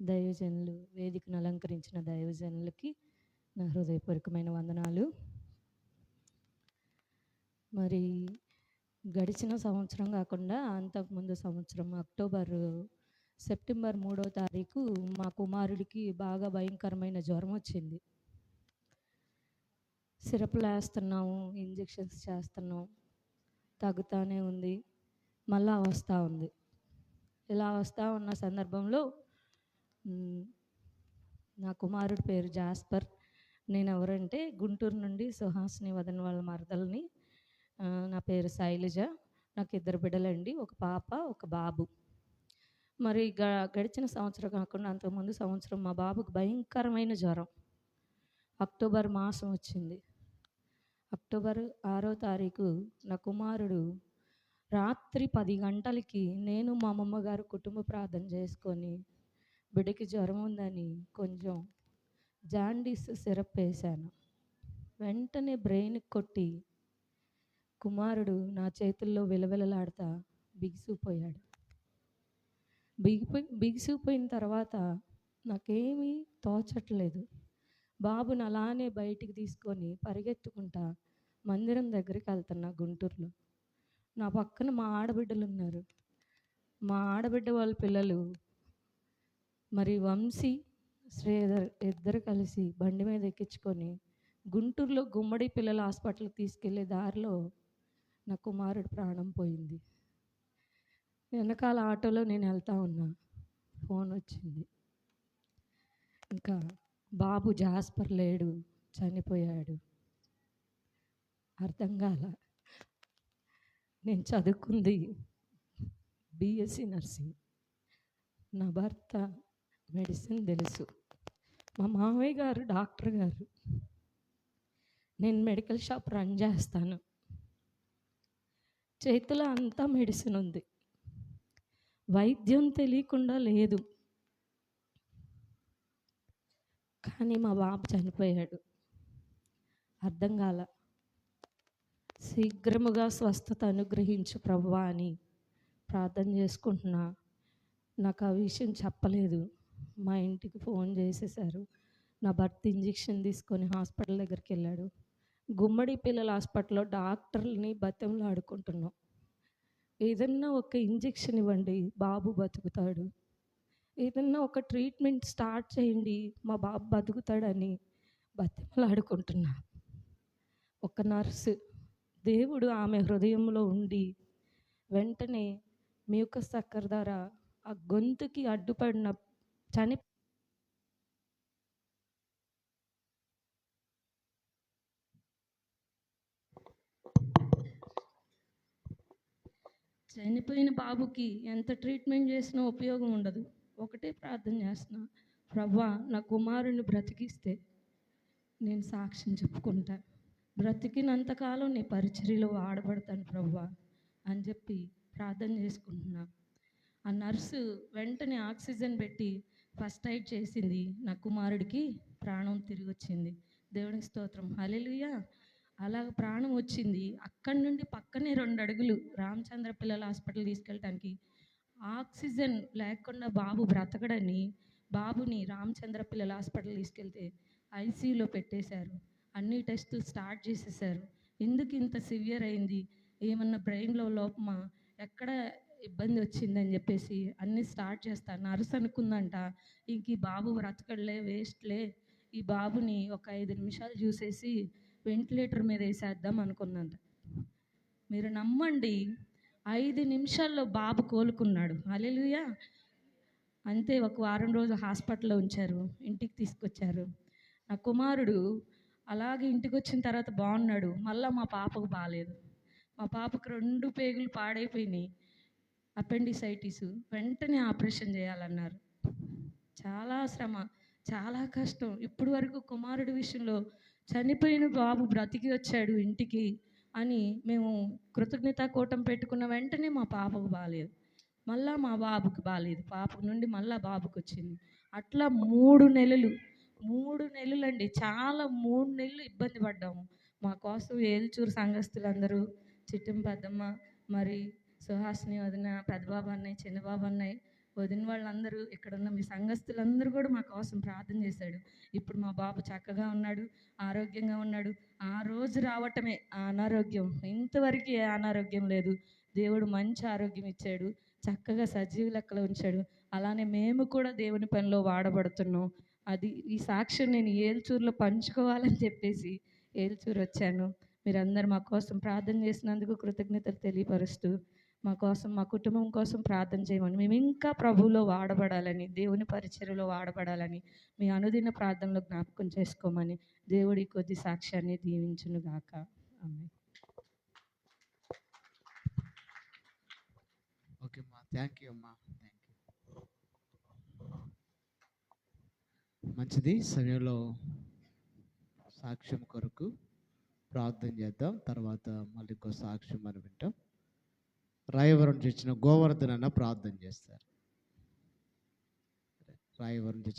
దైవజనులు వేదికను అలంకరించిన దైవజనులకి నా హృదయపూర్వకమైన వందనాలు. మరి గడిచిన సంవత్సరం కాకుండా అంతకుముందు సంవత్సరం అక్టోబర్ సెప్టెంబర్ మూడో తారీఖు మా కుమారుడికి బాగా భయంకరమైన జ్వరం వచ్చింది. సిరప్లు వేస్తున్నాము ఇంజెక్షన్స్ చేస్తున్నాం. తగ్గుతానే ఉంది. మళ్ళా వస్తూ ఉంది. ఇలా వస్తూ ఉన్న సందర్భంలో నా కుమారుడి పేరు జాస్పర్. నేను ఎవరంటే గుంటూరు నుండి సుహాసిని వదన వాళ్ళ మరదల్ని. నా పేరు శైలజ. నాకు ఇద్దరు బిడ్డలండి ఒక పాప ఒక బాబు. మరి గ గడిచిన సంవత్సరం కాకుండా అంతకుముందు సంవత్సరం మా బాబుకు భయంకరమైన జ్వరం. అక్టోబర్ మాసం వచ్చింది. అక్టోబర్ ఆరో తారీఖు నా కుమారుడు రాత్రి పది గంటలకి నేను మా అమ్మమ్మ గారు కుటుంబ ప్రార్థన చేసుకొని బిడ్డకి జ్వరం ఉందని కొంచెం జాండీస్ సిరప్ వేశాను. వెంటనే బ్రెయిన్ కొట్టి కుమారుడు నా చేతుల్లో విలవిలలాడుతా బిగిసిపోయాడు బిగిపోయి బిగిసిపోయిన తర్వాత నాకేమీ తోచట్లేదు. బాబుని అలానే బయటికి తీసుకొని పరిగెత్తుకుంటా మందిరం దగ్గరికి వెళ్తున్నా గుంటూరులో. నా పక్కన మా ఆడబిడ్డలు ఉన్నారు. మా ఆడబిడ్డ వాళ్ళ పిల్లలు మరి వంశీ శ్రీధర్ ఇద్దరు కలిసి బండి మీద ఎక్కించుకొని గుంటూరులో గుమ్మడి పిల్లల హాస్పిటల్కి తీసుకెళ్ళే దారిలో నా కుమారుడు ప్రాణం పోయింది. వెనకాల ఆటోలో నేను వెళ్తా ఉన్నా. ఫోన్ వచ్చింది. ఇంకా బాబు జాస్పర్ లేడు చనిపోయాడు. అర్థం కాల. నేను చదువుకుంది బీఎస్సీ నర్సింగ్. నా భర్త మెడిసిన్ తెలుసు. మా మామయ్య గారు డాక్టర్ గారు నేను మెడికల్ షాప్ రన్ చేస్తాను. చేతిలో అంతా మెడిసిన్ ఉంది. వైద్యం తెలియకుండా లేదు. కానీ మా బాబు చనిపోయాడు. అర్థం కాల. శీఘ్రముగా స్వస్థత అనుగ్రహించు ప్రభువా అని ప్రార్థన చేసుకుంటున్నా. నాకు ఆ విషయం చెప్పలేదు. మా ఇంటికి ఫోన్ చేసేసారు. నా భర్త ఇంజెక్షన్ తీసుకొని హాస్పిటల్ దగ్గరికి వెళ్ళాడు గుమ్మడి పిల్లల హాస్పిటల్లో డాక్టర్ని బతంలో ఆడుకుంటున్నాం ఏదన్నా ఒక ఇంజెక్షన్ ఇవ్వండి బాబు బతుకుతాడు. ఏదన్నా ఒక ట్రీట్మెంట్ స్టార్ట్ చేయండి మా బాబు బతుకుతాడని బతిమలాడుకుంటున్నా. ఒక నర్సు దేవుడు ఆమె హృదయంలో ఉండి వెంటనే మీ యొక్క సక్కర్ ద్వారా ఆ గొంతుకి అడ్డుపడిన చని చనిపోయిన బాబుకి ఎంత ట్రీట్మెంట్ చేసినా ఉపయోగం ఉండదు. ఒకటే ప్రార్థన చేస్తున్నా ప్రవ్వా నా కుమారుని బ్రతికిస్తే నేను సాక్ష్యం చెప్పుకుంటా. బ్రతికినంతకాలం నీ పరిచర్యలో ఆడబడతాను ప్రవ్వా అని చెప్పి ప్రార్థన చేసుకుంటున్నా. ఆ నర్సు వెంటనే ఆక్సిజన్ పెట్టి ఫస్ట్ ఎయిడ్ చేసింది నా కుమారుడికి ప్రాణం తిరిగి వచ్చింది దేవునికి స్తోత్రం. హల్లెలూయా. అలాగ ప్రాణం వచ్చింది. అక్కడి నుండి పక్కనే రెండు అడుగులు రామచంద్ర పిల్లల హాస్పిటల్ తీసుకెళ్ళటానికి ఆక్సిజన్ లేకుండా బాబు బ్రతకడని బాబుని రామచంద్ర పిల్లల హాస్పిటల్ తీసుకెళ్తే ఐసీయూలో పెట్టేశారు. అన్ని టెస్టులు స్టార్ట్ చేసేసారు ఎందుకు ఇంత సివియర్ అయింది? ఏమన్నా బ్రెయిన్లో లోపమా? ఎక్కడ ఇబ్బంది వచ్చిందని చెప్పేసి అన్నీ స్టార్ట్ చేస్తారు నర్స్ అనుకుందంట ఇంక ఈ బాబు బ్రతకడలే వేస్ట్లే. ఈ బాబుని ఒక ఐదు నిమిషాలు చూసేసి వెంటిలేటర్ మీద వేసేద్దాం అనుకుందంట. మీరు నమ్మండి ఐదు నిమిషాల్లో బాబు కోలుకున్నాడు. అలెలుయా అంతే ఒక వారం రోజు హాస్పిటల్లో ఉంచారు ఇంటికి తీసుకొచ్చారు. నా కుమారుడు అలాగే ఇంటికి వచ్చిన తర్వాత బాగున్నాడు. మళ్ళీ మా పాపకు బాగాలేదు మా పాపకు రెండు పేగులు పాడైపోయినాయి. అపెండిసైటిస్ వెంటనే ఆపరేషన్ చేయాలన్నారు. చాలా శ్రమ చాలా కష్టం. ఇప్పుడు వరకు కుమారుడి విషయంలో చనిపోయిన బాబు బ్రతికి వచ్చాడు ఇంటికి అని మేము కృతజ్ఞతా కూటం పెట్టుకున్న వెంటనే మా పాపకు బాగాలేదు మళ్ళా మా బాబుకి బాగాలేదు పాప నుండి మళ్ళా బాబుకి వచ్చింది. అట్లా మూడు నెలలు మూడు నెలలు అండి చాలా మూడు నెలలు ఇబ్బంది పడ్డాము. మా కోసం ఏల్చూరు సంఘస్థులందరూ చిట్టం పెద్దమ్మ మరి సుహాసిని వదిన పెద్దబాబు అన్నయ్య చిన్నబాబు అన్నయ్య వదిన వాళ్ళందరూ ఇక్కడ ఉన్న మీ సంఘస్థులందరూ కూడా మా కోసం ప్రార్థన చేశాడు. ఇప్పుడు మా బాబు చక్కగా ఉన్నాడు ఆరోగ్యంగా ఉన్నాడు. ఆ రోజు రావటమే ఆ అనారోగ్యం. ఇంతవరకు ఏ అనారోగ్యం లేదు. దేవుడు మంచి ఆరోగ్యం ఇచ్చాడు. చక్కగా సజీవ లెక్కలో ఉంచాడు. అలానే మేము కూడా దేవుని పనిలో వాడబడుతున్నాం. అది ఈ సాక్ష్యం నేను ఏల్చూరులో పంచుకోవాలని చెప్పేసి ఏల్చూరు వచ్చాను మీరందరూ మా కోసం ప్రార్థన చేసినందుకు కృతజ్ఞతలు తెలియపరుస్తూ మా కోసం మా కుటుంబం కోసం ప్రార్థన చేయమని. మేము ఇంకా ప్రభువులో వాడబడాలని దేవుని పరిచర్యలో వాడబడాలని మీ అనుదిన ప్రార్థనలో జ్ఞాపకం చేసుకోమని దేవుడి కొద్ది సాక్ష్యాన్ని దీవించును గాక. ఆమె ఓకే అమ్మా. థ్యాంక్ యూ అమ్మా. థ్యాంక్ యూ మంచిది. సమయంలో సాక్ష్యం కొరకు ప్రార్థన చేద్దాం. తర్వాత మళ్ళీ ఇంకో సాక్ష్యం మనం వింటాం. రాయవరం తెచ్చిన గోవర్ధన ప్రార్థన చేస్తారు. రాయవరం తెచ్చిన